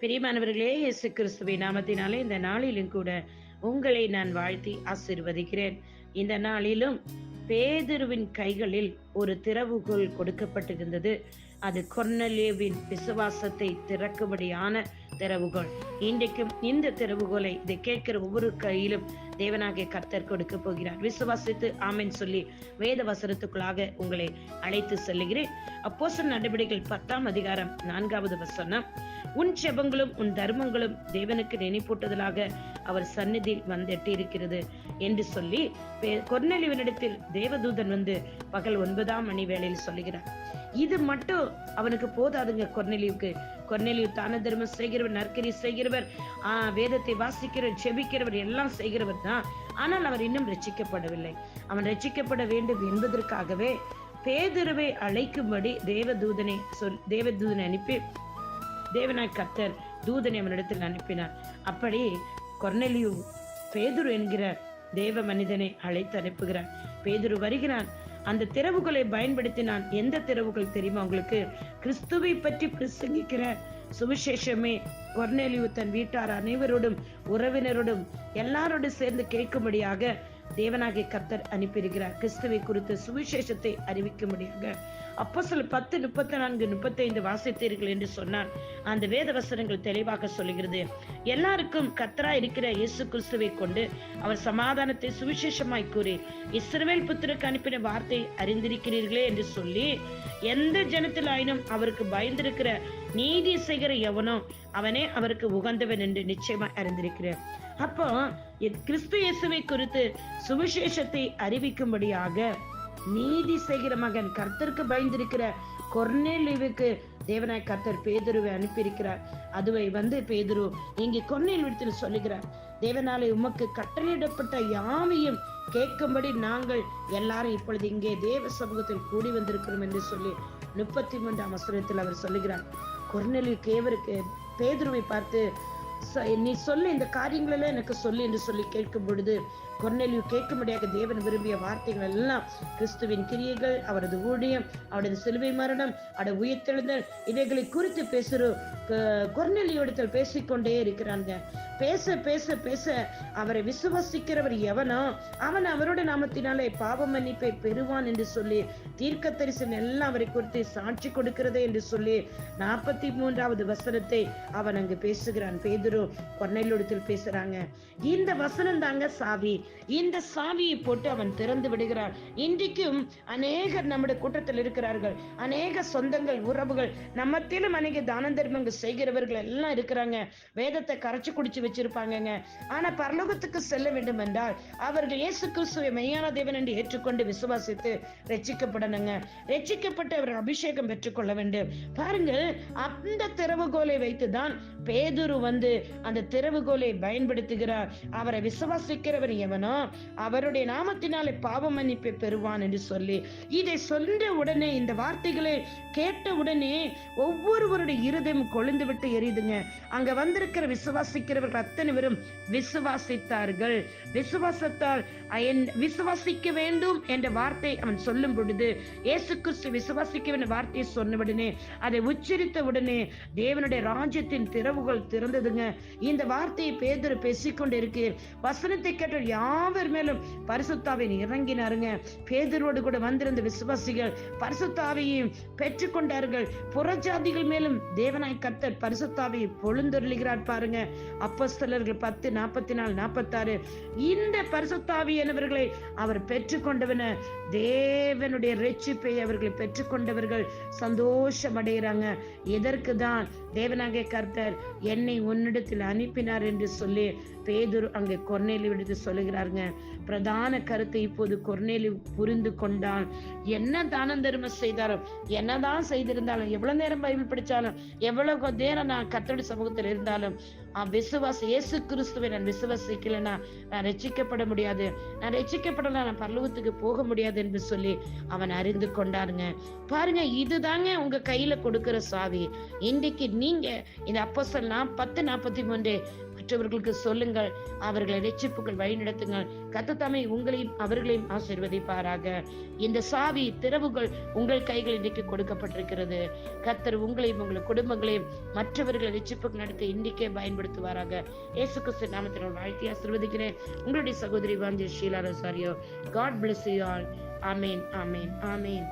பிரியமானவர்களே இயேசு கிறிஸ்துவின் நாமத்தினாலே இந்த நாளிலும் கூட உங்களை நான் வாழ்த்தி ஆசீர்வதிக்கிறேன். இந்த நாளிலும் பேதுருவின் கைகளில் ஒரு திறவுகோல் கொடுக்கப்பட்டிருந்தது. அது கொர்னலேவின் விசுவாசத்தை திறக்கும்படியான திறவுகோல். இன்றைக்கும் இந்த திறவுகோலை இதை கேட்கிற ஒவ்வொரு கையிலும் தேவனாகிய கர்த்தர் கொடுக்க போகிறார். விசுவாசித்து ஆமென் சொல்லி வேத வசனத்துக்குள்ளாக உங்களை அழைத்து செல்லுகிறேன். அப்போசன் நடவடிக்கைகள் பத்தாம் அதிகாரம் நான்காவது வசனம். உன் செபங்களும் உன் தர்மங்களும் தேவனுக்கு நினைப்பூட்டுதலாக அவர் சந்நிதி வந்தெட்டி இருக்கிறது என்று சொல்லி கொர்நெலிவனிடத்தில் தேவதூதன் வந்து பகல் ஒன்பதாம் மணி வேளையில் சொல்லுகிறார். இது மட்டும் அவனுக்கு போதாதுங்க கொர்நெலிவுக்கு கொர்நெலிவு தான தர்மம் செய்கிறவர் நற்கரி செய்கிறவர் ஆஹ் வேதத்தை வாசிக்கிறவர் செபிக்கிறவர் எல்லாம் செய்கிறவர் தான். ஆனால் அவர் இன்னும் ரட்சிக்கப்படவில்லை. அவன் ரட்சிக்கப்பட வேண்டும் என்பதற்காகவே பேதுருவை அழைக்கும்படி தேவதூதனை சொல் தேவதூதனை அனுப்பி தேவனாய் கர்த்தர் தூதனை அவனிடத்தில் அனுப்பினார். அப்படி கொர்னெலியு பேதுரு என்கிற தேவ மனிதனை அழைத்து அனுப்புகிறார். பேதுரு வருகிறான். அந்த திறவுகளை பயன்படுத்தினான். எந்த திறவுகள் தெரியுமா உங்களுக்கு? கிறிஸ்துவை பற்றி பிரசங்கிக்கிற சுவிசேஷமே கொர்னெலியு தன் வீட்டார் அனைவரோடும் உறவினரோடும் எல்லாரோடும் சேர்ந்து கேட்கும்படியாக தேவனாகிய கர்த்தர் அனுப்பியிருக்கிறார். கிறிஸ்துவை குறித்த சுவிசேஷத்தை அறிவிக்கும்படியாக. அப்போ சில பத்து முப்பத்தி நான்கு முப்பத்தைந்து வாசித்தீர்கள் என்று சொன்னார். அந்த வேத வசனங்கள் தெளிவாக சொல்லுகிறது. எல்லாருக்கும் கத்தரா இருக்கிற இயேசு கிறிஸ்துவை கொண்டு அவர் சமாதானத்தை சுவிசேஷமாய் கூறி இஸ்ரவேல் புத்திரக்கு அனுப்பின வார்த்தை அறிந்திருக்கிறீர்களே என்று சொல்லி எந்த ஜனத்தில் ஆயினும் அவருக்கு பயந்திருக்கிற நீதி செய்கிற எவனோ அவனே அவருக்கு உகந்தவன் என்று நிச்சயமா அறிந்திருக்கிறார். அப்போ கிறிஸ்து இயேசுவை குறித்து சுவிசேஷத்தை அறிவிக்கும்படியாக நீதி செய்கிற மகன் கர்த்தருக்கு பயந்திருக்கிற கொர்னேலிவுக்கு தேவனாய் கர்த்தர் பேதுருவை அனுப்பியிருக்கிறார். அதுவை வந்து பேதுரு இங்கே கொர்னேலிடத்தில் சொல்லுகிறார் தேவனாலே உமக்கு கட்டளையிடப்பட்ட யாவையும் கேட்கும்படி நாங்கள் எல்லாரும் இப்பொழுது இங்கே தேவ சமூகத்தில் கூடி வந்திருக்கிறோம் என்று சொல்லி முப்பத்தி மூன்றாம் வசனத்தில் அவர் சொல்லுகிறார். கொர்னெலி கேவருக்கு பேதுருவை பார்த்து நீ சொல்லு இந்த காரியங்களெல்லாம் எனக்கு சொல்லு என்று சொல்லி கேட்கும் பொழுது கொர்நெலியு கேட்கும்படியாக தேவன் விரும்பிய வார்த்தைகள் எல்லாம் கிறிஸ்துவின் கிரியைகள் அவரது ஊழியம் அவரது சிலுவை மரணம் அவரது உயிர்த்தெழுதல் இவைகளை குறித்து பேசுறோம் கொர்நெலியோடத்தில் பேசிக்கொண்டே இருக்கிறாங்க. பேச பேச பேச அவரை விசுவாசிக்கிறவர் எவனோ அவன் அவரோட நாமத்தினாலே பாவ மன்னிப்பை பெறுவான் என்று சொல்லி தீர்க்க தரிசனம் எல்லாம் அவரை குறித்து சாட்சி கொடுக்கிறதே என்று சொல்லி நாற்பத்தி மூன்றாவது வசனத்தை அவன் அங்கு பேசுகிறான். பேதுரு கொர்நெலியோடத்தில் பேசுறாங்க. இந்த வசனம் தாங்க சாவி. இந்த சாவியை போட்டு அவன் திறந்து விடுகிறான். இன்றைக்கும் அநேகர் நம்முடைய கூட்டத்தில் இருக்கிறார்கள். அநேக சொந்தங்கள் உறவுகள் நம்மத்திலும் அநேக தான தர்மங்கள் செய்கிறவர்கள் எல்லாம் இருக்கிறாங்க. வேதத்தை கரைச்சு குடிச்சு வச்சிருப்பாங்கங்க. ஆனா பரலோகத்துக்கு செல்ல வேண்டும் என்றால் அவர்கள் இயேசு கிறிஸ்துவை மெய்யான தேவன் என்று ஏற்றுக்கொண்டு விசுவாசித்து ரட்சிக்கப்படணுங்க. ரட்சிக்கப்பட்டு அவர் அபிஷேகம் பெற்றுக்கொள்ள வேண்டும். பாருங்கள் அந்த திறவுகோலை வைத்துதான் பேதுரு வந்து அந்த திறவுகோலை பயன்படுத்துகிறார். அவரை விசுவாசிக்கிறவர் எவன்? அவருடைய நாமத்தினாலே பாவ மன்னிப்பை பெறுவான் என்று சொல்லி இதை சொல்ற உடனே இந்த வார்த்தைகளை கேட்ட உடனே ஒவ்வொருவருடைய இருதயம் கொழுந்து விட்டு எரியுதுங்க. அங்க வந்திருக்கிற விசுவாசிக்கிறவர்கள் அத்தனை பேரும் விசுவாசித்தார்கள். விசுவாசத்தால் விசுவாசிக்க வேண்டும் என்ற வார்த்தை அவன் சொல்லும் பொழுது இயேசு கிறிஸ்து விசுவாசிக்க வேண்டிய வார்த்தையை சொன்ன உடனே அதை உச்சரித்த உடனே தேவனுடைய ராஜ்யத்தின் திறவுகள் திறந்ததுங்க. இந்த வார்த்தையை பேதர் பேசிக்கொண்டு இருக்கு வசனத்தை கேட்ட யாவர் மேலும் பரிசுத்தாவின் இறங்கினாருங்க? பேதரோடு கூட வந்திருந்த விசுவாசிகள் பரிசுத்தாவையும் பெற்றுக்கொண்டார்கள். புறஜாதிகள் மேலும் தேவனாய் கர்த்தர் பரிசுத்தாவை பொழுந்தொருளுகிறார் பாருங்க. அப்பஸ்தலர்கள் பத்து நாற்பத்தி நாலு நாற்பத்தாறு. இந்த பரிசுத்தாவியானவர்களை அவர் பெற்றுக்கொண்டவன தேவனுடைய ரட்சிப்பை அவர்களை பெற்றுக்கொண்டவர்கள் சந்தோஷம் அடைகிறாங்க. எதற்கு தான் தேவனாகிய கர்த்தர் என்னை உன்னிடத்தில் அனுப்பினார் என்று சொல்லி பேதுரு அங்கே கொர்நேலி விடுத்து சொல்லுகிறாருங்க பிரதான கருத்தை இப்போது கொர்நேலி புரிந்து கொண்டான். என்ன தானம் தர்ம செய்தாரோ என்னதான் செய்திருந்தாலும் எவ்வளவு நேரம் பைபிள் படிச்சாலும் எவ்வளவு நேரம் நான் கத்தோட சமூகத்தில் இருந்தாலும் விசுவாச இயேசு கிறிஸ்துவை நான் விசுவாசிக்கலன்னா நான் ரச்சிக்கப்பட முடியாது. நான் ரட்சிக்கப்படல நான் பரலோகத்துக்கு போக முடியாது என்று சொல்லி அவன் அறிந்து கொண்டாருங்க. பாருங்க இதுதாங்க உங்க கையில கொடுக்கிற சாவி. இன்றைக்கு நீங்க இந்த அப்போ நான் பத்து நாற்பத்தி மூன்று மற்றவர்களுக்கு சொல்லுங்கள். அவர்களை ரட்சிப்புகள் வழிநடத்துங்கள். கத்தத்தமை உங்களையும் அவர்களையும் ஆசிர்வதிப்பாராக. இந்த சாவி திறவுகள் உங்கள் கைகள் இன்றைக்கு கொடுக்கப்பட்டிருக்கிறது. கத்தர் உங்களையும் உங்கள் குடும்பங்களையும் மற்றவர்களை ரட்சிப்புகள் நடத்த இன்றைக்கே பயன்படுத்துவாராக. இயேசு கிறிஸ்து நாமத்தினால் வாழ்த்தி ஆசிர்வதிக்கிறேன். உங்களுடைய சகோதரி Vanchi Sheela Rosario God bless you all amen amen amen